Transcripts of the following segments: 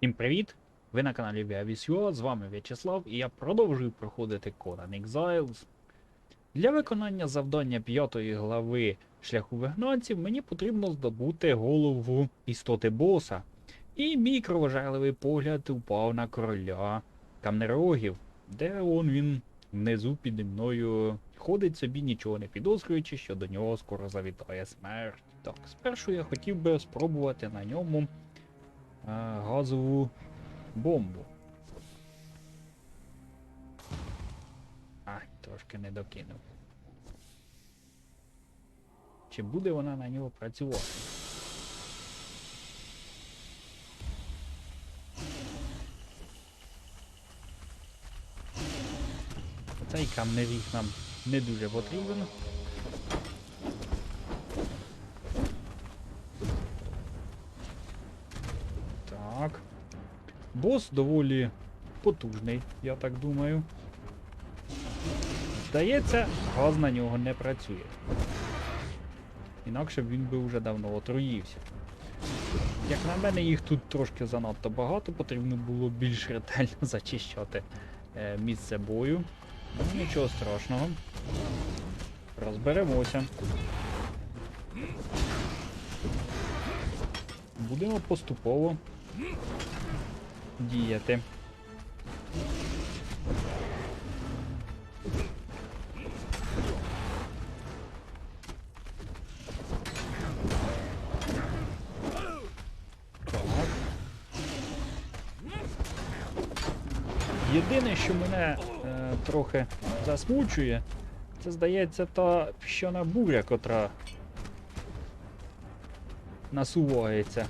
Всім привіт! Ви на каналі Viavis.ua, з вами В'ячеслав і я продовжую проходити Conan Exiles. Для виконання завдання п'ятої глави шляху вигнанців мені потрібно здобути голову істоти боса. І мій кровожерливий погляд упав на короля камнерогів, де он він внизу піді мною ходить собі, нічого не підозрюючи, що до нього скоро завітає смерть. Так, спершу я хотів би спробувати на ньому газову бомбу. Ай, трошки не докинув. Чи буде вона на нього працювати? Цей камнеріг нам не дуже потрібен. Так. Бос доволі потужний, я так думаю. Здається, газ на нього не працює. Інакше б він би вже давно отруївся. Як на мене, їх тут трошки занадто багато, потрібно було більш ретельно зачищати е, місце бою. Ну, нічого страшного. Розберемося. Будемо поступово діяти. Єдине, що мене е, трохи засмучує, це здається та піщана буря, котра насувається.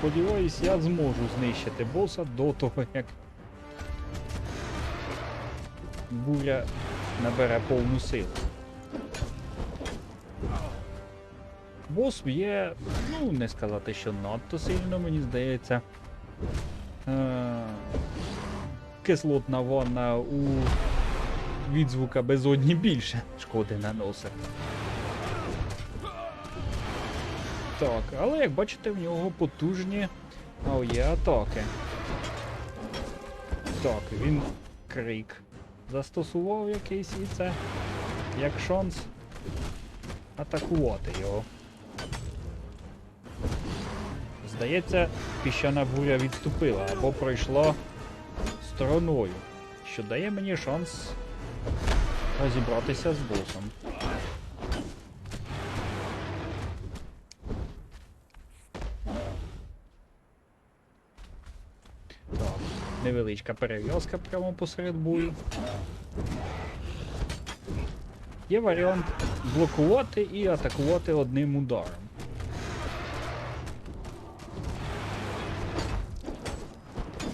Сподіваюсь, я зможу знищити боса до того, як буря набере повну силу. Бос є, ну, не сказати, що надто сильно, мені здається. Е- кислотна ванна у відзвука безодні більше шкоди наносить. Так, але як бачите, в нього потужні є атаки. Так, він крик застосував якийсь і це як шанс атакувати його. Здається, піщана буря відступила або пройшла стороною, що дає мені шанс розібратися з босом. Так, невеличка перев'язка прямо посеред бою. Є варіант блокувати і атакувати одним ударом.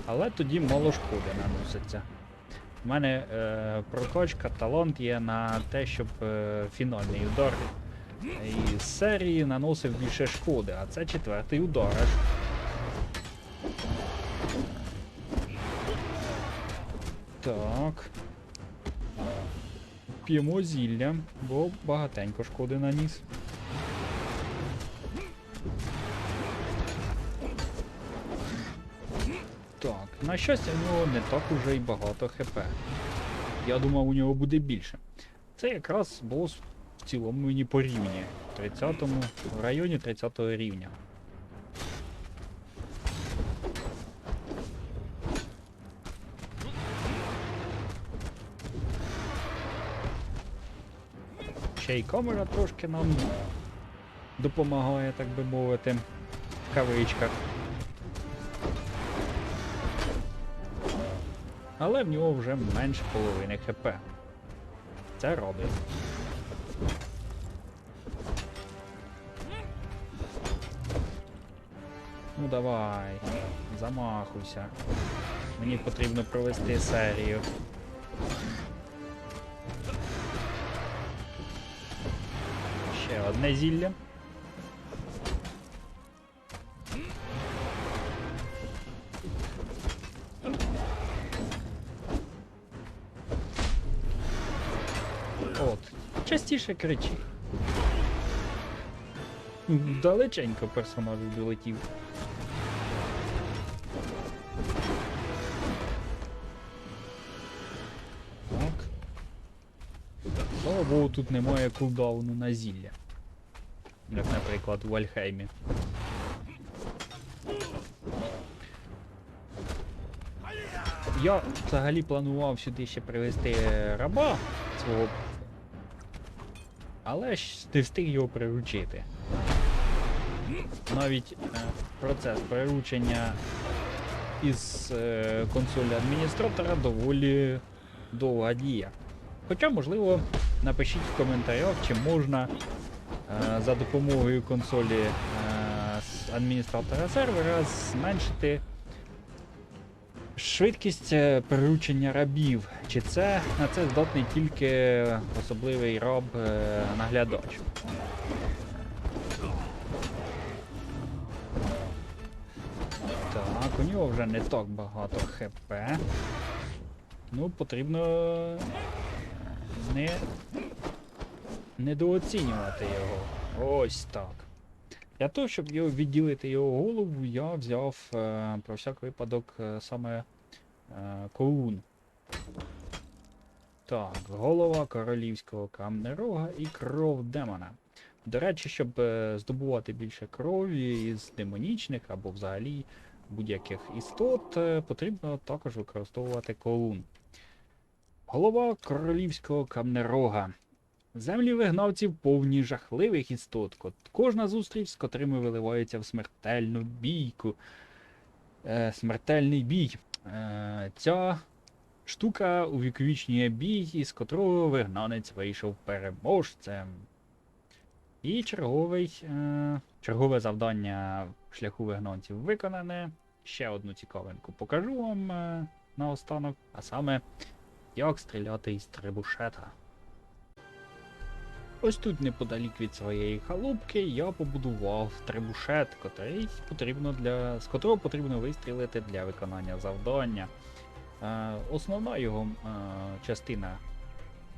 Але тоді мало шкоди наноситься. У мене е, прокачка, талант є на те, щоб е, фінальний удар із серії наносив більше шкоди, а це четвертий удар. Так. П'ємо зілля, бо багатенько шкоди наніс. Так, на щастя, в нього не так уже й багато хп. Я думав, у нього буде більше. Це якраз бос в цілому мені порівнює. В 30-му, в районі 30 рівня. Ще й камера трошки нам допомагає, так би мовити, в кавичках. Але в нього вже менше половини хп. Це робить. Ну давай, замахуйся. Мені потрібно провести серію. Ще одне зілля. От, частіше кричи. Далеченько персонаж долетів. Богу, тут немає кулдауну на зілля. Як, наприклад, у Альхеймі. Я взагалі планував сюди ще привезти раба свого. Але ж не встиг його приручити. Навіть е, процес приручення із е, консолі адміністратора доволі довга дія. Хоча, можливо, напишіть в коментарях, чи можна е, за допомогою консолі е, адміністратора сервера зменшити швидкість е, приручення рабів. Чи це на це здатний тільки особливий раб е? Так, у нього вже не так багато ХП. Ну, потрібно не недооцінювати його. Ось так. Для того, щоб його відділити його голову, я взяв е, про всяк випадок е, саме е, колун. Так, голова королівського камнерога і кров демона. До речі, щоб е, здобувати більше крові із демонічних або взагалі будь-яких істот, е, потрібно також використовувати колун. Голова королівського камнерога. Землі вигнавців повні жахливих істот. Кожна зустріч, з котрими виливається в смертельну бійку. Е, смертельний бій. Е, ця штука увіковічнює бій, із котрого вигнанець вийшов переможцем. І черговий, е, чергове завдання шляху вигнанців виконане. Ще одну цікавинку покажу вам е, наостанок, а саме як стріляти із трибушета. Ось тут неподалік від своєї халупки я побудував трибушет, котрий потрібно для, з котрого потрібно вистрілити для виконання завдання. Е, основна його е, частина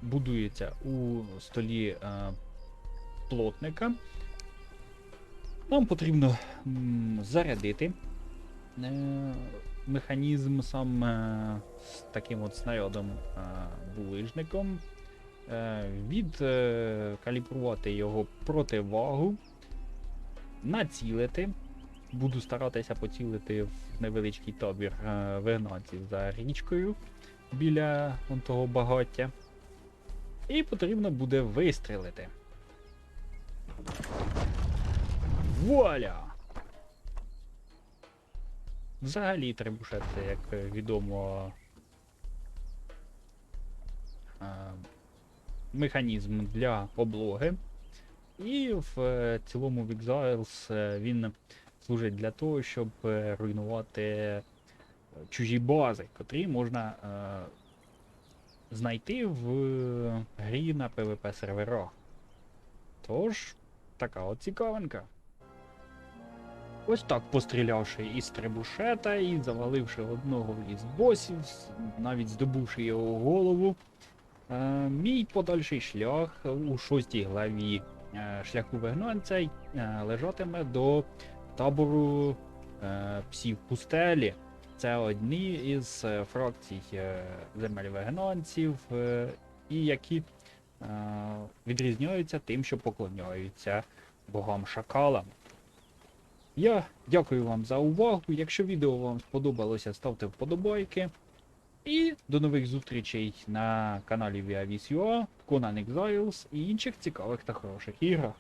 будується у столі е, плотника. Нам потрібно м, зарядити е, механізм сам е, з таким от снарядом е, булижником, е, відкалібрувати його противагу, націлити. Буду старатися поцілити в невеличкий табір е, вигнанців за річкою біля вон того багаття. І потрібно буде вистрілити. Вуаля! Взагалі трибушет як е, відомо, е, механізм для облоги. І в е, цілому в Exiles він служить для того, щоб руйнувати чужі бази, котрі можна знайти в грі на PvP серверах. Тож, така от цікавинка. Ось так пострілявши із трибушета і заваливши одного із босів, навіть здобувши його голову. Е, мій подальший шлях у шостій главі е, шляху вигнанця е, лежатиме до табору псів пустелі. Це одні із фракцій земель вигнанців, і які відрізняються тим, що поклоняються богам шакалам. Я дякую вам за увагу. Якщо відео вам сподобалося, ставте вподобайки. І до нових зустрічей на каналі ViaVis.ua, Conan Exiles і інших цікавих та хороших іграх.